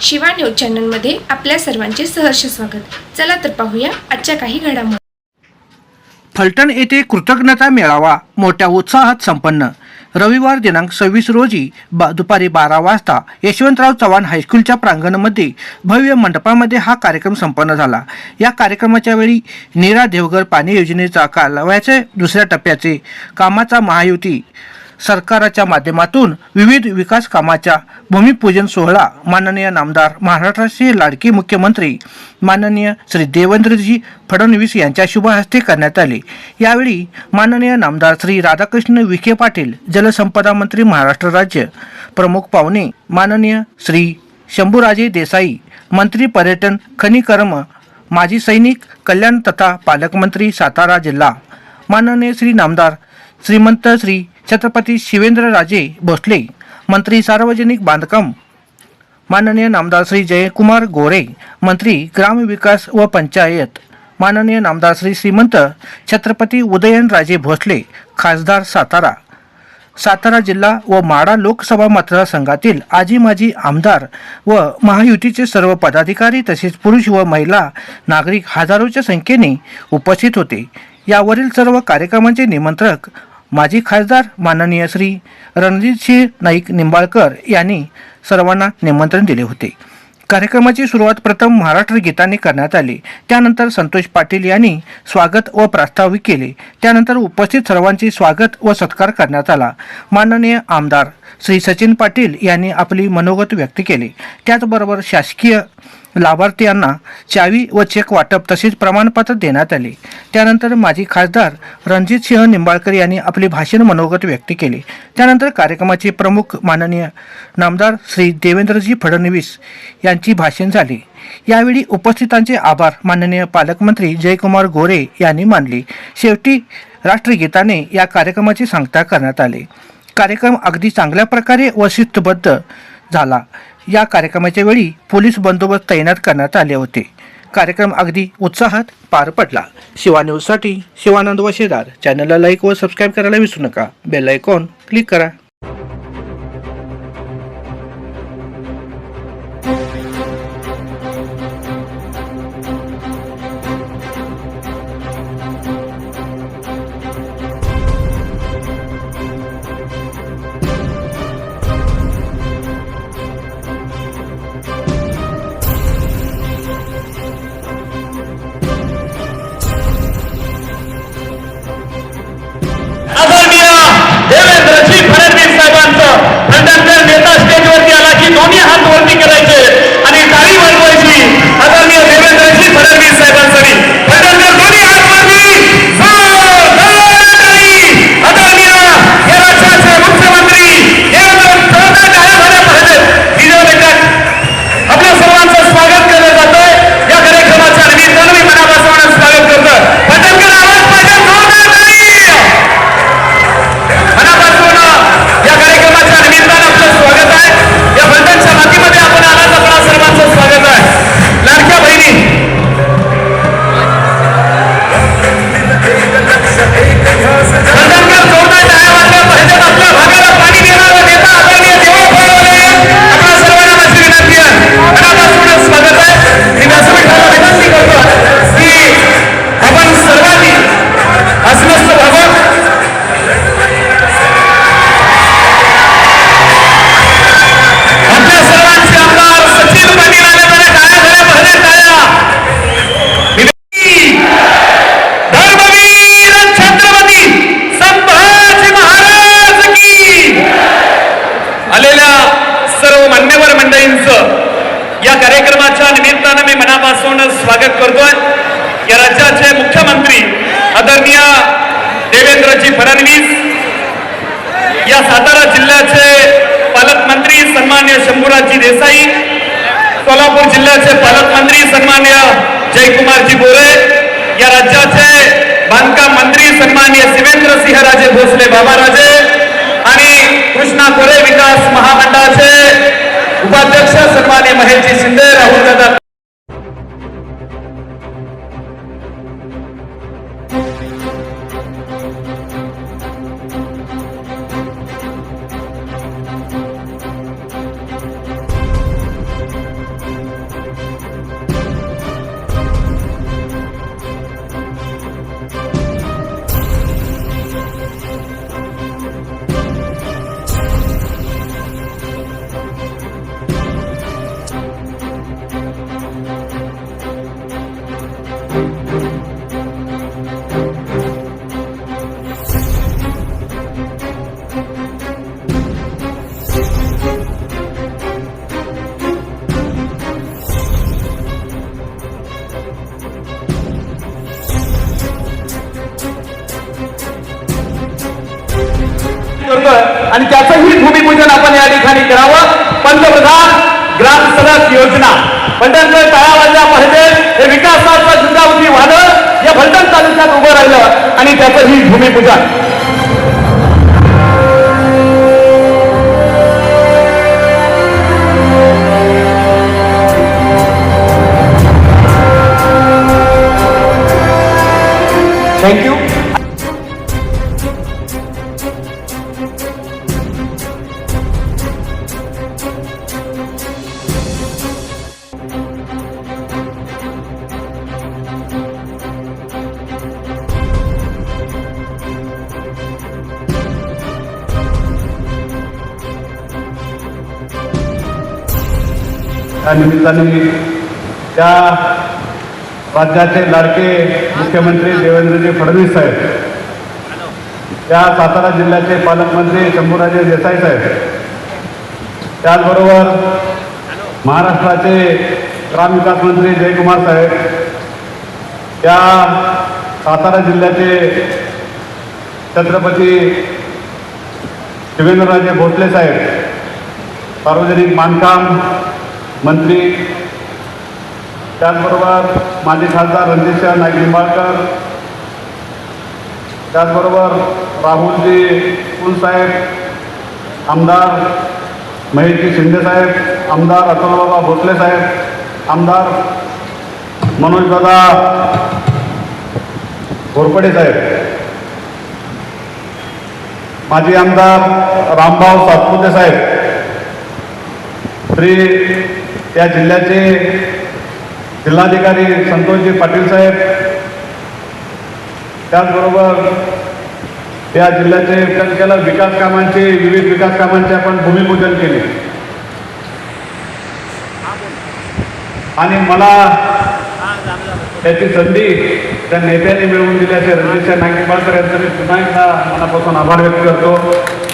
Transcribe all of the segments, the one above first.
Shiva news चॅनलमध्ये आपल्या सर्वांचे सहर्ष स्वागत. चला तर पाहूया आजच्या काही घडामोडी फलटण येथे कृतज्ञता मेळावा मोठ्या उत्साहात संपन्न. रविवार दिनांक सव्वीस रोजी बा दुपारी बारा वाजता यशवंतराव चव्हाण हायस्कूलच्या प्रांगणामध्ये भव्य मंडपामध्ये हा कार्यक्रम संपन्न झाला. या कार्यक्रमाच्या वेळी नीरा देवघर पाणी योजनेचा कालव्याचे दुसऱ्या टप्प्याचे कामाचा महायुती सरकाराच्या माध्यमातून विविध विकास कामाच्या भूमिपूजन सोहळा. माननीय नामदार महाराष्ट्राचे लाडके मुख्यमंत्री माननीय श्री देवेंद्रजी फडणवीस यांच्या शुभहस्ते करण्यात आले. यावेळी माननीय नामदार श्री राधाकृष्ण विखे पाटील जलसंपदा मंत्री महाराष्ट्र राज्य प्रमुख पाहुणे माननीय श्री शंभूराजे देसाई मंत्री पर्यटन खनिकर्म माजी सैनिक कल्याण तथा पालकमंत्री सातारा जिल्हा माननीय श्री नामदार श्रीमंत श्री छत्रपती शिवेंद्रराजे भोसले मंत्री सार्वजनिक बांधकाम. माननीय नामदार श्री जयकुमार गोरे मंत्री ग्रामविकास व पंचायत. माननीय नामदार श्री श्रीमंत छत्रपती उदयनराजे भोसले खासदार सातारा. सातारा जिल्हा व माडा लोकसभा मतदारसंघातील आजी माजी आमदार व महायुतीचे सर्व पदाधिकारी तसेच पुरुष व महिला नागरिक हजारोच्या संख्येने उपस्थित होते. यावरील सर्व कार्यक्रमांचे निमंत्रक माजी खासदार माननीय श्री रणजितसिंह नाईक निंबाळकर यांनी सर्वांना निमंत्रण दिले होते. कार्यक्रमाची सुरुवात प्रथम महाराष्ट्र गीताने करण्यात आली. त्यानंतर संतोष पाटील यांनी स्वागत व प्रास्ताविक केले. त्यानंतर उपस्थित सर्वांचे स्वागत व सत्कार करण्यात आला. माननीय आमदार श्री सचिन पाटील यांनी आपली मनोगत व्यक्त केले. त्याचबरोबर शासकीय लाभार्थ्यांना चावी व चेक वाटप तसेच प्रमाणपत्र देण्यात आले. त्यानंतर माजी खासदार रणजित सिंह निंबाळकर यांनी आपले भाषण मनोगत व्यक्त केले. त्यानंतर कार्यक्रमाचे प्रमुख माननीय नामदार श्री देवेंद्रजी फडणवीस यांची भाषण झाले. यावेळी उपस्थितांचे आभार माननीय पालकमंत्री जयकुमार गोरे यांनी मानले. शेवटी राष्ट्रगीताने या कार्यक्रमाची सांगता करण्यात आले. कार्यक्रम अगदी चांगल्या प्रकारे व शिस्तबद्ध झाला. या कार्यक्रमाच्या वेळी पोलीस बंदोबस्त तैनात करण्यात आले होते. कार्यक्रम अगदी उत्साहात पार पडला. शिवा न्यूजसाठी शिवानंद वशेदार. चॅनलला लाईक व सबस्क्राईब करायला विसरू नका. बेल आयकॉन क्लिक करा. सन्मान्य देसाई सोलापूर जिल्ह्याचे पालकमंत्री सन्मान्य जयकुमारजी बोरे या राज्याचे बांधकाम मंत्री सन्मान्य शिवेंद्र सिंह राजे भोसले बाबाराजे आणि कृष्णा कोरे विकास महामंडळाचे उपाध्यक्ष सन्मान्य महेशजी शिंदे राहुल दादा फलटणचं तळावाच्या पाहिजे हे विकासाचं दुर्गावती वादळ या भलटण तालुक्यात उभं राहिलं आणि त्याचंही भूमिपूजन. त्या निमित्ताने त्या राज्याचे लाडके मुख्यमंत्री देवेंद्रजी फडणवीस साहेब त्या सातारा जिल्ह्याचे पालकमंत्री शंभूराजे देसाई साहेब त्याचबरोबर महाराष्ट्राचे ग्रामविकास मंत्री जयकुमार साहेब त्या सातारा जिल्ह्याचे छत्रपती शिवेंद्रराजे भोसले साहेब सार्वजनिक बांधकाम मंत्री त्याचबरोबर माजी खासदार रणजितसिंह नाईक निंबाळकर त्याचबरोबर राहुलजी साहेब आमदार महेशजी शिंदेसाहेब आमदार अतुलबाबा भोसले साहेब आमदार मनोजदादा घोरपडे साहेब माजी आमदार रामभाऊ सातपुते साहेब श्री त्या जिल्ह्याचे जिल्हाधिकारी संतोषजी पाटील साहेब त्याचबरोबर त्या जिल्ह्याचे विकास विकास कामांचे विविध विकास कामांचे आपण भूमिपूजन केले. आणि मला त्याची संधी त्या नेत्यांनी मिळवून दिल्याचे रणजितसाहेब रणजितसिंह नाईक निंबाळकर यांचं मी पुन्हा एकदा मनापासून आभार व्यक्त करतो.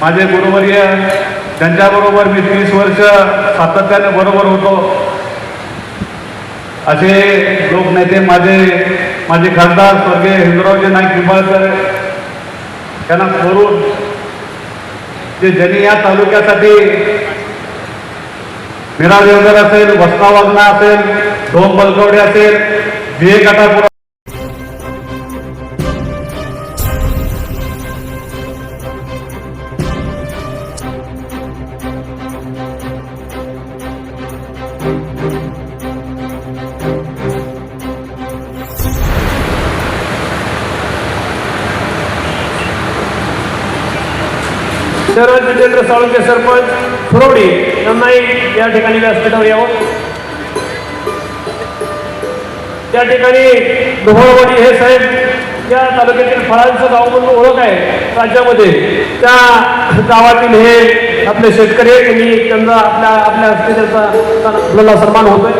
माझे गुरुवर्य त्यांच्याबरोबर मी तीस वर्ष सातत्याने बरोबर होतो. असे लोकनेते माझे माझे खासदार स्वर्गीय हिंदुरावजी नाईक निंबाळकर त्यांना करून जे ज्यांनी या तालुक्यासाठी मीरा देवगर असेल वस्ता वागना असेल डोम बलकवडे असेल बी शरद जितेंद्र साळुंके सरपंच फुरवडी यांनाही या ठिकाणी व्यासपीठावर यावं. त्या ठिकाणी डोहळवाडी हे साहेब या तालुक्यातील फळांचं गाव म्हणून ओळख आहे. राज्यामध्ये त्या गावातील हे आपले शेतकरी आहेत. त्यांनी त्यांचा आपल्या आपल्या हस्ते आपल्याला सन्मान होतोय.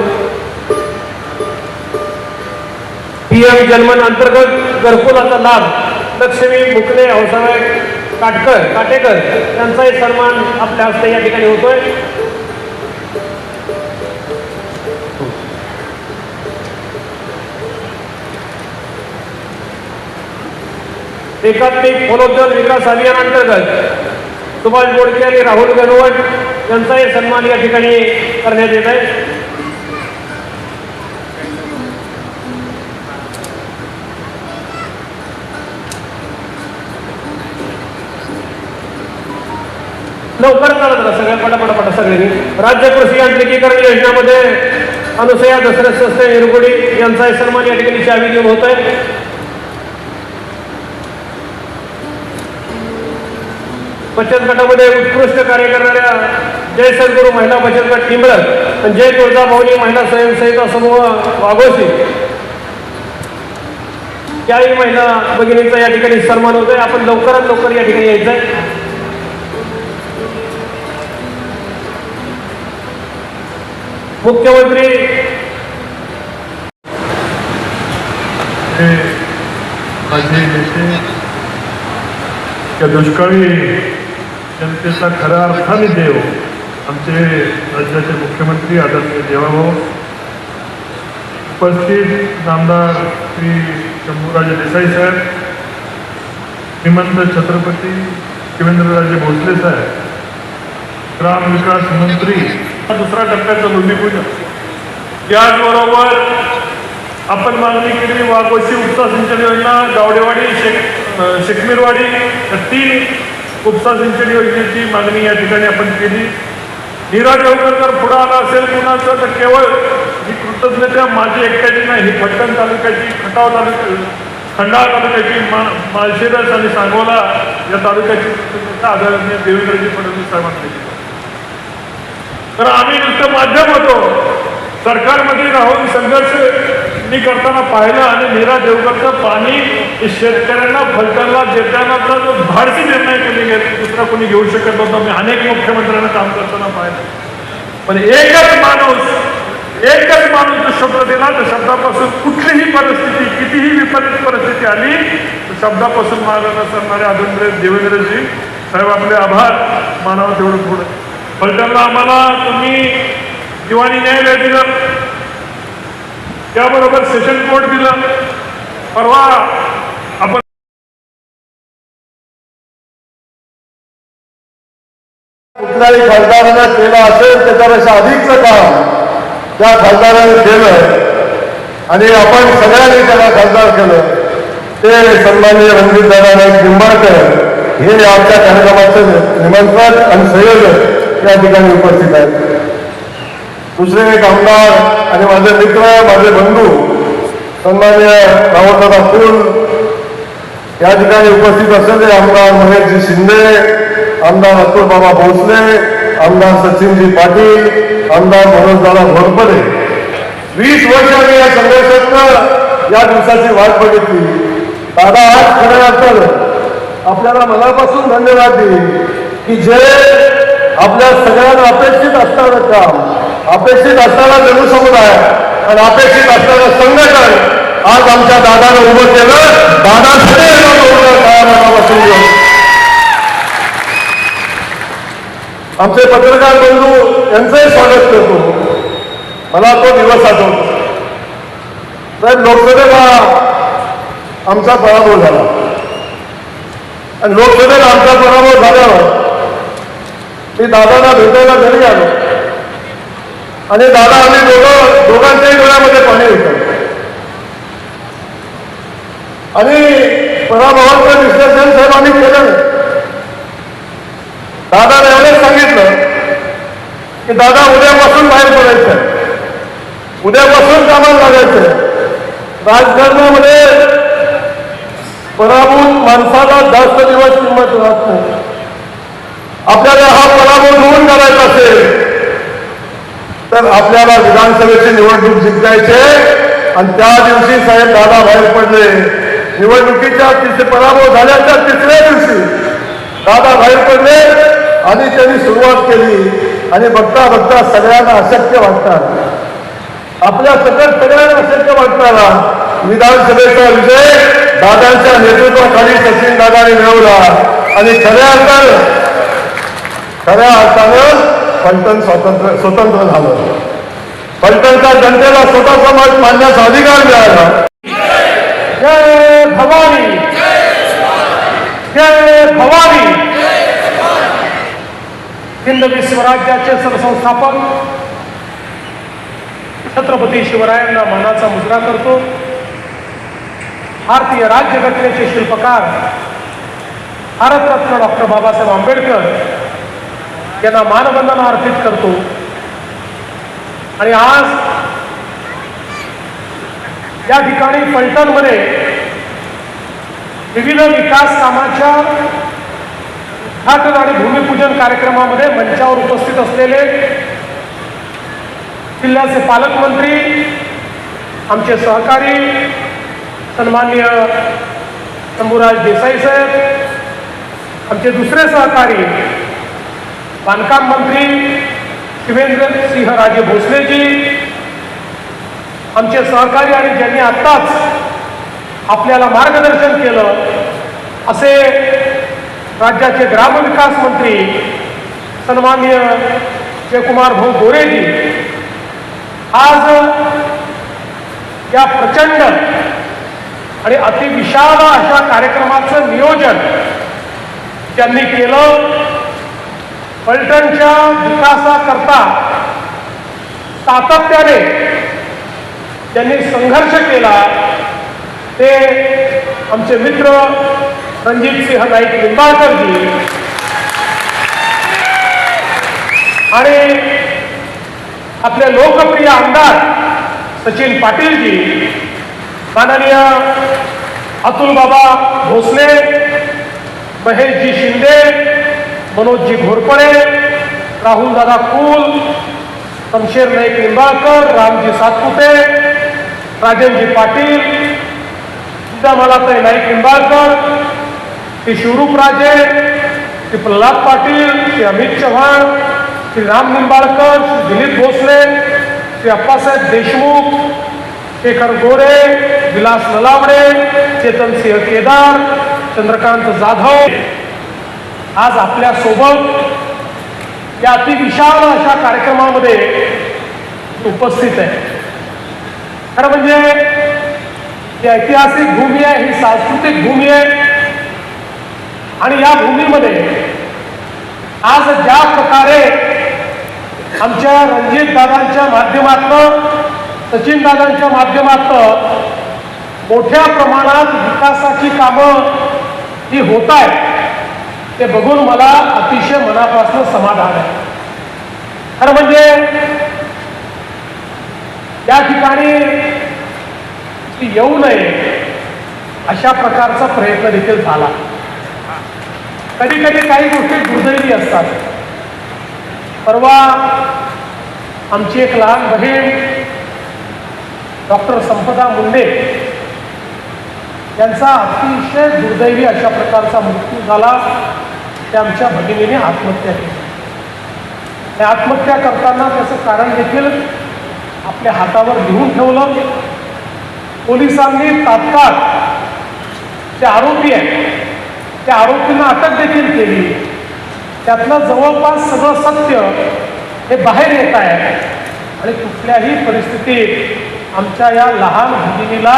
पी एम जन्मन अंतर्गत घरकुलाचा लाभ लक्ष्मी मुकणे हौसाबाई काटकर काटेकर यांचाही सन्मान आपल्या हस्ते या ठिकाणी होतोय. एकात्मिक फलोद्योग विकास अभियानांतर्गत सुभाष बोडके आणि राहुल गणवट यांचाही सन्मान या ठिकाणी करण्यात येत आहे. लवकर चालत राहा सगळ्या पटापटापटा सगळ्यांनी राज्य कृषी यांत्रिकीकरण योजनेमध्ये अनुसया दशरथ सस्ते निरगुडी यांचा सन्मान या ठिकाणी चावी देऊन होत आहे बचत गटामध्ये उत्कृष्ट कार्य करणाऱ्या जय सद्गुरू महिला बचत गट निंबळक आणि जय तुळजाभवानी महिला स्वयंसेविका समूह वाघोशी. त्याही महिला भगिनीचा या ठिकाणी सन्मान होतोय. आपण लवकरात लवकर या ठिकाणी यायचं आहे मुख्यमंत्री हे त्या दुष्काळी जनतेचा खऱ्या अर्थाने देव आमचे राज्याचे मुख्यमंत्री आदरणीय देवाभाऊ उपस्थित नामदार श्री शंभूराजे देसाई साहेब श्रीमंत छत्रपती शिवेंद्रराजे भोसले साहेब ग्रामविकास मंत्री हा दुसरा टप्प्याचं भूमिपूजन त्याचबरोबर आपण मागणी केलेली वाघोशी उपसा सिंचन योजना गावडेवाडी शेक अं, शेकमीरवाडी तीन उपसा सिंचन योजनेची मागणी या ठिकाणी आपण केली. नीरा देवकर जर पुढं आला असेल कुणाचं तर केवळ ही कृतज्ञता माझी एकट्याची नाही ही फलटण तालुक्याची खटाव तालुक्या खंडाळा तालुक्याची मा माळशिरस आणि सांगोला या तालुक्याची कृतज्ञता आदरणीय देवेंद्रजी फडणवीस साहेबांनी केली तर आम्ही नुसतं माध्यम होतो. सरकारमध्ये राहून संघर्ष मी करताना पाहिलं आणि मीरा देवकरचं पाणी शेतकऱ्यांना फलटणला देतानाचा जो धाडसी निर्णय कोणी घेत दुसरा कोणी घेऊ शकत नव्हता. मी अनेक मुख्यमंत्र्यांना काम करताना पाहिलं. पण एकच माणूस एकच माणूस जो शब्द दिला तर शब्दापासून कुठलीही परिस्थिती कितीही विपरीत परिस्थिती आली तर शब्दापासून मागे न सरणारे आदरणीय देवेंद्रजी साहेब आपले आभार. मानावं तेवढं पण त्यांना आम्हाला तुम्ही दिवाणी न्यायालय दिलं त्याबरोबर सेशन कोर्ट दिलं. परवा आपण कुठल्याही खासदारानं केलं असेल त्याच्यापेक्षा अधिकचं काम त्या खासदाराने केलं. आणि आपण सगळ्यांनी त्याला खासदार केलं. ते सन्माननीय रणजित दादा नाईक निंबाळकर हे आमच्या कार्यक्रमाचं निमंत्रण आणि संयोजक त्या ठिकाणी उपस्थित आहेत. दुसरे एक आमदार आणि माझे मित्र माझे बंधू सन्मान्य रावणदादा फुल या ठिकाणी उपस्थित असलेले आमदार महेशजी शिंदे आमदार अतुल बाबा भोसले आमदार सचिनजी पाटील आमदार मनोजदादा घोरपडे वीस वर्ष आम्ही या संघर्षातनं या दिवसाची वाट बघितली. दादा आज खऱ्या आपल्याला मनापासून धन्यवाद देईल की जे आपल्या सगळ्यांना अपेक्षित असणारं काम अपेक्षित असणारा जनसमुदाय आणि अपेक्षित असणारं संघटन आज आमच्या दादानं उभं केलं. दादा मनापासून आमचे पत्रकार बंधू यांचंही स्वागत करतो. मला तो दिवस आठवतो. साहेब लोकसभेला आमचा पराभव झाला. आणि लोकसभेला आमचा पराभव झाल्यावर मी दादाला भेटायला घरी आलो. आणि दादा आम्ही दोघं दोघांच्याही डोळ्यामध्ये पाणी होतं. आणि पराभवांचं विश्लेषण साहेब आम्ही केलं. दादाने एवढंच सांगितलं की दादा उद्यापासून बाहेर पडायचं उद्यापासून कामाला लागायचं राजकारणामध्ये पराभूत माणसाला जास्त दिवस किंमत राहत नाही. आपल्याला हा पराभव दूर करायचा असेल तर आपल्याला विधानसभेची निवडणूक जिंकायचे आणि त्या दिवशी साहेब दादा बाहेर पडले. निवडणुकीच्या तिथे पराभव झाल्याच्या तिसऱ्या दिवशी दादा बाहेर पडले आणि त्यांनी सुरुवात केली. आणि बघता बघता सगळ्यांना अशक्य वाटतात. आपल्या सकट सगळ्यांना अशक्य वाटणारा विधानसभेचा विजय दादांच्या नेतृत्वाखाली सचिन दादाने मिळवला. आणि खऱ्या अर्थानं खऱ्या अर्थानं फलटण स्वातंत्र्य स्वतंत्र झालं. फलटणच्या जनतेला स्वतः समाज मानण्याचा अधिकार मिळाला. जय भवानी. जय भवानी. हिंदवी स्वराज्याचे सरसंस्थापक छत्रपती शिवरायांना मनाचा मुजरा करतो. भारतीय राज्यघटनेचे शिल्पकार भारतरत्न डॉक्टर बाबासाहेब आंबेडकर यांना मानवंदना अर्पित करतो. आणि आज या ठिकाणी फलटणमध्ये विविध विकास कामाच्या उद्घाटन आणि भूमिपूजन कार्यक्रमामध्ये मंचावर उपस्थित असलेले जिल्ह्याचे पालकमंत्री आमचे सहकारी सन्मान्य शंभूराज देसाई साहेब आमचे दुसरे सहकारी बांधकाम मंत्री शिवेंद्र सिंह राजे भोसलेजी आमचे सहकारी आणि ज्यांनी आत्ताच आपल्याला मार्गदर्शन केलं असे राज्याचे ग्रामविकास मंत्री सन्माननीय जयकुमार भाऊ गोरेजी आज या प्रचंड आणि अतिविशाल अशा कार्यक्रमाचं नियोजन त्यांनी केलं फलटणच्या विकासाकरता सातत्याने त्यांनी संघर्ष केला ते आमचे मित्र रणजित सिंह नाईक निंबाळकरजी आणि आपले लोकप्रिय आमदार सचिन पाटीलजी माननीय अतुल बाबा भोसले महेशजी शिंदे मनोजजी घोरपडे राहुल दादा कुल शमशेर नाईक निंबाळकर रामजी सातपुते राजनजी पाटील सिद्धामालाताई नाईक निंबाळकर श्री शिवरूप राजे श्री प्रल्हाद पाटील श्री अमित चव्हाण श्री राम निंबाळकर श्री दिलीप भोसले श्री अप्पासाहेब देशमुख शेखर गोरे विलास ललावडे चेतन सिंह केदार चंद्रकांत जाधव. आज आपल्यासोबत या अतिविशाल अशा कार्यक्रमामध्ये उपस्थित आहे. खरं म्हणजे ही ऐतिहासिक भूमी आहे ही सांस्कृतिक भूमी आहे. आणि या भूमीमध्ये आज ज्या प्रकारे आमच्या रणजित दादांच्या माध्यमातनं सचिन दादांच्या माध्यमातनं मोठ्या प्रमाणात विकासाची कामं ही होत आहेत. ते बघून मला अतिशय मनापासून समाधान आहे. खरं म्हणजे या ठिकाणी ती येऊ नये अशा प्रकारचा प्रयत्न देखील झाला. कधी कधी काही गोष्टी दुर्दैवी असतात. परवा आमची एक लहान बहीण डॉक्टर संपदा मुंडे त्यांचा अतिशय दुर्दैवी अशा प्रकारचा मृत्यू झाला. त्यांच्या भगिनीने आत्महत्या केली. आत्महत्या करताना त्याचं कारण देखील आपल्या हातावर लिहून ठेवलं. पोलिसांनी तात्काळ जे आरोपी आहेत त्या आरोपींना अटक देखील केली. त्यातलं जवळपास सगळं सत्य हे बाहेर येत आहे. आणि कुठल्याही परिस्थितीत आमच्या या लहान भगिनीला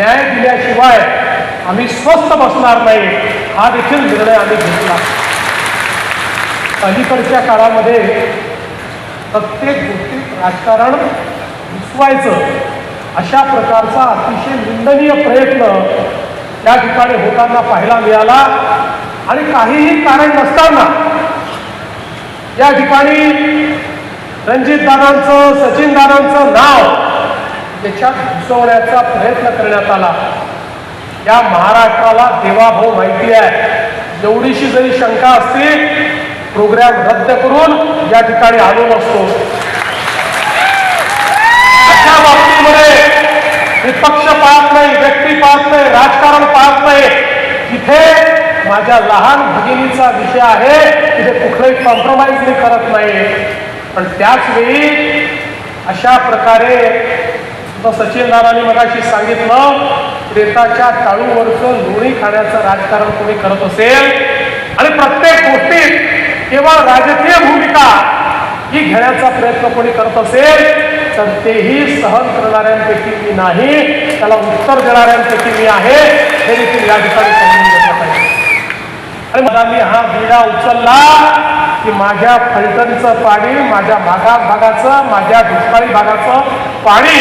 न्याय दिल्याशिवाय आम्ही स्वस्थ बसणार नाही हा देखील निर्णय आम्ही घेतला. अलीकडच्या काळामध्ये प्रत्येक गोष्टीत राजकारण घुसवायचं अशा प्रकारचा अतिशय निंदनीय प्रयत्न त्या ठिकाणी होताना पाहायला मिळाला आणि काहीही कारण नसताना या ठिकाणी रणजित दादांचं सचिन दादांचं नाव त्याच्यात घुसवण्याचा प्रयत्न करण्यात आला. या महाराष्ट्राला देवाभाऊ माहिती आहे. एवढीशी जरी शंका असली प्रोग्राम रद्द करून या ठिकाणी आलो नसतो अशा बाबतीमध्ये विपक्ष पाहत नाही व्यक्ती पाहत नाही राजकारण पाहत नाही. तिथे माझ्या लहान भगिनीचा विषय आहे. तिथे कुठलंही कॉम्प्रोमाइज मी करत नाही पण त्याच वेळी अशा प्रकारे जसं सचिन दादांनी मगाशी सांगितलं रेताच्या टाळूवरचं लोणी खाण्याचं राजकारण कोणी करत असेल? आणि प्रत्येक गोष्टीत केवळ राजकीय भूमिका ही घेण्याचा प्रयत्न कोणी करत असेल? तर तेही सहन करणाऱ्यांपैकी मी नाही त्याला उत्तर देणाऱ्यांपैकी मी आहे हे देखील या ठिकाणी समजून घेतलं पाहिजे. आणि मला मी हा विडा उचलला की माझ्या फलटणचं पाणी माझ्या भागात भागाचं माझ्या दुष्काळी भागाचं पाणी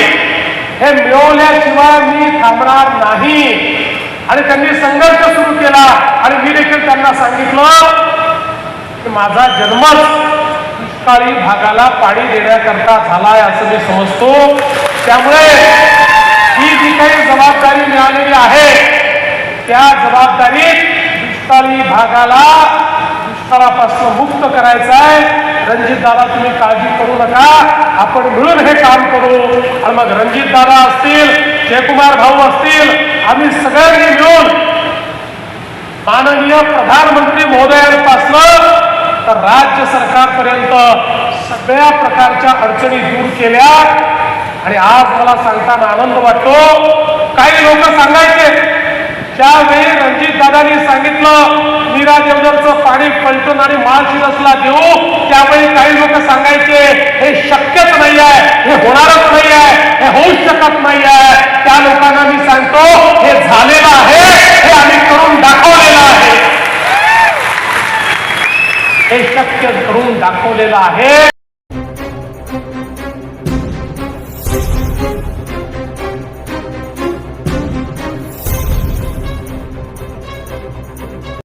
हे मिळवल्याशिवाय मी थांबणार नाही. आणि त्यांनी संघर्ष सुरू केला. आणि मी देखील त्यांना सांगितलं की माझा जन्मच दुष्काळी भागाला पाणी देण्याकरता झालाय असं मी समजतो. त्यामुळे ही जी काही जबाबदारी मिळालेली आहे त्या जबाबदारीत दुष्काळी भागाला दुष्काळापासून मुक्त करायचं आहे रणजित दादा तुम्ही काळजी करू नका. आपण मिळून हे काम करू. आणि मग रणजित दादा असतील जयकुमार भाऊ असतील आम्ही सगळ्यांनी मिळून माननीय प्रधानमंत्री महोदयांपासनं तर राज्य सरकारपर्यंत सगळ्या प्रकारच्या अडचणी दूर केल्या. आणि आज मला सांगताना आनंद वाटतो. काही लोक सांगायचे त्यावेळी रणजित दादांनी सांगितलं मीरा देवधरचं पाणी पलटून आणि माळशिरसला देऊ त्यावेळी काही लोक सांगायचे हे शक्यच नाही आहे हे होणारच नाही आहे हे होऊ शकत नाही नाहीये. त्या लोकांना मी सांगतो हे झालेलं आहे हे आम्ही करून दाखवलेलं आहे. हे शक्य करून दाखवलेलं आहे.